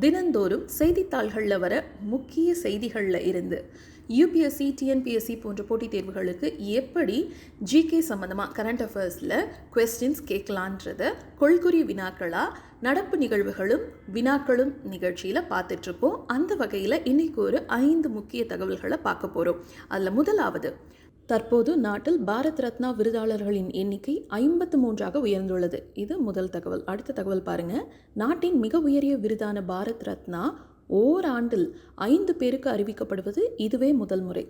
தினந்தோறும் செய்தித்தாள்களில் வர முக்கிய செய்திகளில் இருந்து. யூபிஎஸ்சி டிஎன்பிஎஸ்சி போன்ற போட்டித் தேர்வுகளுக்கு எப்படி ஜிகே சம்மந்தமாக கரண்ட் அஃபேர்ஸில் கொஸ்டின்ஸ் கேட்கலான்றத கொள்குறி வினாக்களாக நடப்பு நிகழ்வுகளும் வினாக்களும் நிகழ்ச்சியில் பார்த்துட்ருப்போம். அந்த வகையில் இன்றைக்கி ஒரு ஐந்து முக்கிய தகவல்களை பார்க்க போகிறோம் அதில் முதலாவது தற்போது நாட்டில் பாரத் ரத்னா விருதாளர்களின் எண்ணிக்கை ஐம்பத்து மூன்றாக உயர்ந்துள்ளது. இது முதல் தகவல். அடுத்த தகவல் பாருங்க. நாட்டின் மிக உயரிய விருதான பாரத் ரத்னா ஓராண்டில் ஐந்து பேருக்கு அறிவிக்கப்படுவது இதுவே முதல் முறை.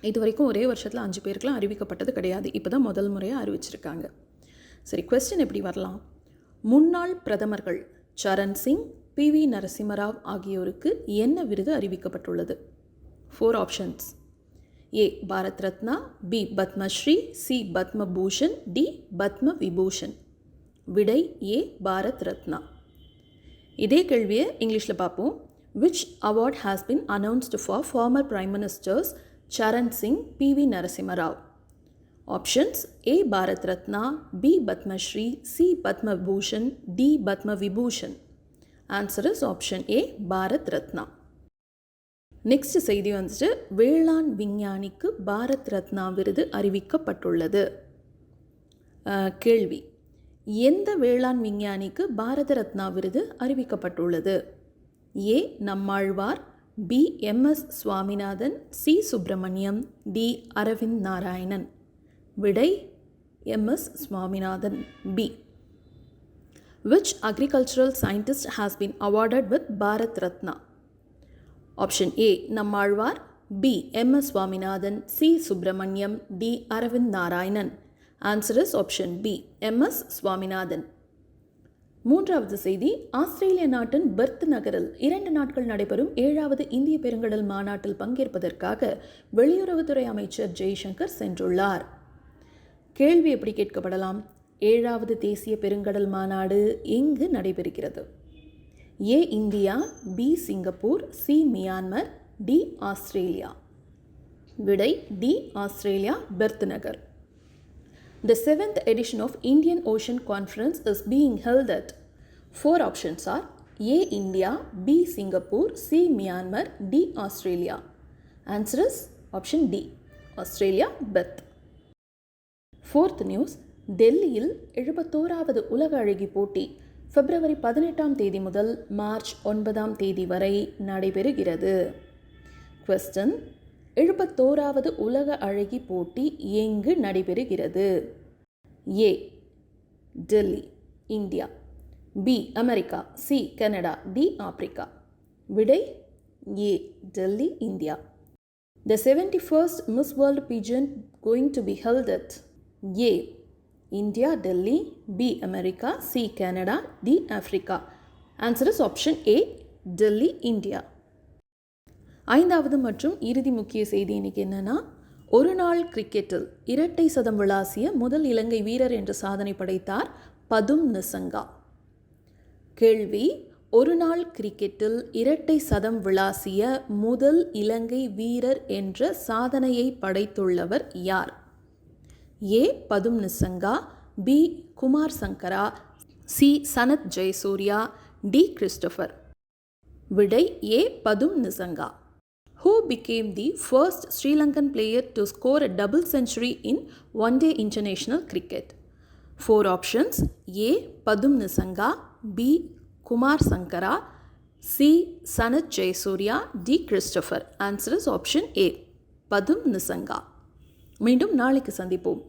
இது வரைக்கும் ஒரே வருஷத்தில் அஞ்சு பேருக்குலாம் அறிவிக்கப்பட்டது கிடையாது. இப்போ தான் முதல் முறையாக அறிவிச்சிருக்காங்க. சரி கொஸ்டின் எப்படி வரலாம்? முன்னாள் பிரதமர்கள் சரண் சிங் பி வி நரசிம்மராவ் ஆகியோருக்கு என்ன விருது அறிவிக்கப்பட்டுள்ளது? Four options A Bharat Ratna B Padma Shri C Padma Bhushan D Padma Vibhushan விடை ஏ பாரத் ரத்னா இதே கேள்வியை இங்கிலீஷில் பார்ப்போம் which award has been announced for former prime ministers Charan Singh P V Narasimha Rao options A Bharat Ratna B Padma Shri C Padma Bhushan D Padma Vibhushan answer is option A Bharat Ratna next செய்தி வந்துட்டு வேளாண் விஞ்ஞானிக்கு பாரத் ரத்னா விருது அறிவிக்கப்பட்டுள்ளது. கேள்வி. எந்த வேளாண் விஞ்ஞானிக்கு பாரத ரத்னா விருது அறிவிக்கப்பட்டுள்ளது? A Nammalvar. B MS Swaminathan. C Subramaniam. D Aravind Narayanan. விடை MS Swaminathan. B. Which agricultural scientist has been awarded with Bharat Ratna option A Nammalvar. B M S Swaminathan. C Subramaniam. D Aravind Narayanan. Answer is option B M S Swaminathan. மூன்றாவது செய்தி ஆஸ்திரேலிய நாட்டின் Perth நகரில் இரண்டு நாட்கள் நடைபெறும் ஏழாவது இந்திய பெருங்கடல் மாநாட்டில் பங்கேற்பதற்காக வெளியுறவுத்துறை அமைச்சர் ஜெய்சங்கர் சென்றுள்ளார். கேள்வி எப்படி கேட்கப்படலாம்? ஏழாவது தேசிய பெருங்கடல் மாநாடு எங்கு நடைபெறுகிறது? A India B Singapore C Myanmar D Australia விடை டி ஆஸ்திரேலியா பெர்த் நகர் The seventh edition of Indian Ocean Conference is being held at four options are A. India, B. Singapore, C. Myanmar, D. Australia. Answer is option D. Australia, Beth. Fourth news டெல்லியில் எழுபத்தோராவது உலக அழகி போட்டி பிப்ரவரி பதினெட்டாம் தேதி முதல் March ஒன்பதாம் தேதி வரை நடைபெறுகிறது. கொஸ்டின் எழுபத்தோராவது உலக அழகி போட்டி எங்கு நடைபெறுகிறது? A Delhi India. B America. C Canada. D Africa. விடை A Delhi India. The 71st Miss World pageant going to be held at A India Delhi B America C Canada D Africa answer is option A Delhi India ஐந்தாவது மற்றும் இறுதி முக்கிய செய்தி இன்னைக்கு என்னன்னா ஒரு நாள் கிரிக்கெட்டில் இரட்டை சதம் விளாசிய முதல் இலங்கை வீரர் என்ற சாதனை படைத்தார் பதும் நிசங்கா. கேள்வி ஒரு நாள் கிரிக்கெட்டில் இரட்டை சதம் விளாசிய முதல் இலங்கை வீரர் என்ற சாதனையை படைத்துள்ளவர் யார்? A Pathum Nissanka B Kumar Sangakkara C Sanath Jayasuriya D Christopher விடை A Pathum Nissanka who became the first Sri Lankan player to score a double century in one day international cricket four options A Pathum Nissanka B Kumar Sangakkara C Sanath Jayasuriya D Christopher answer is option A Pathum Nissanka மீண்டும் நாளைக்கு சந்திப்போம்.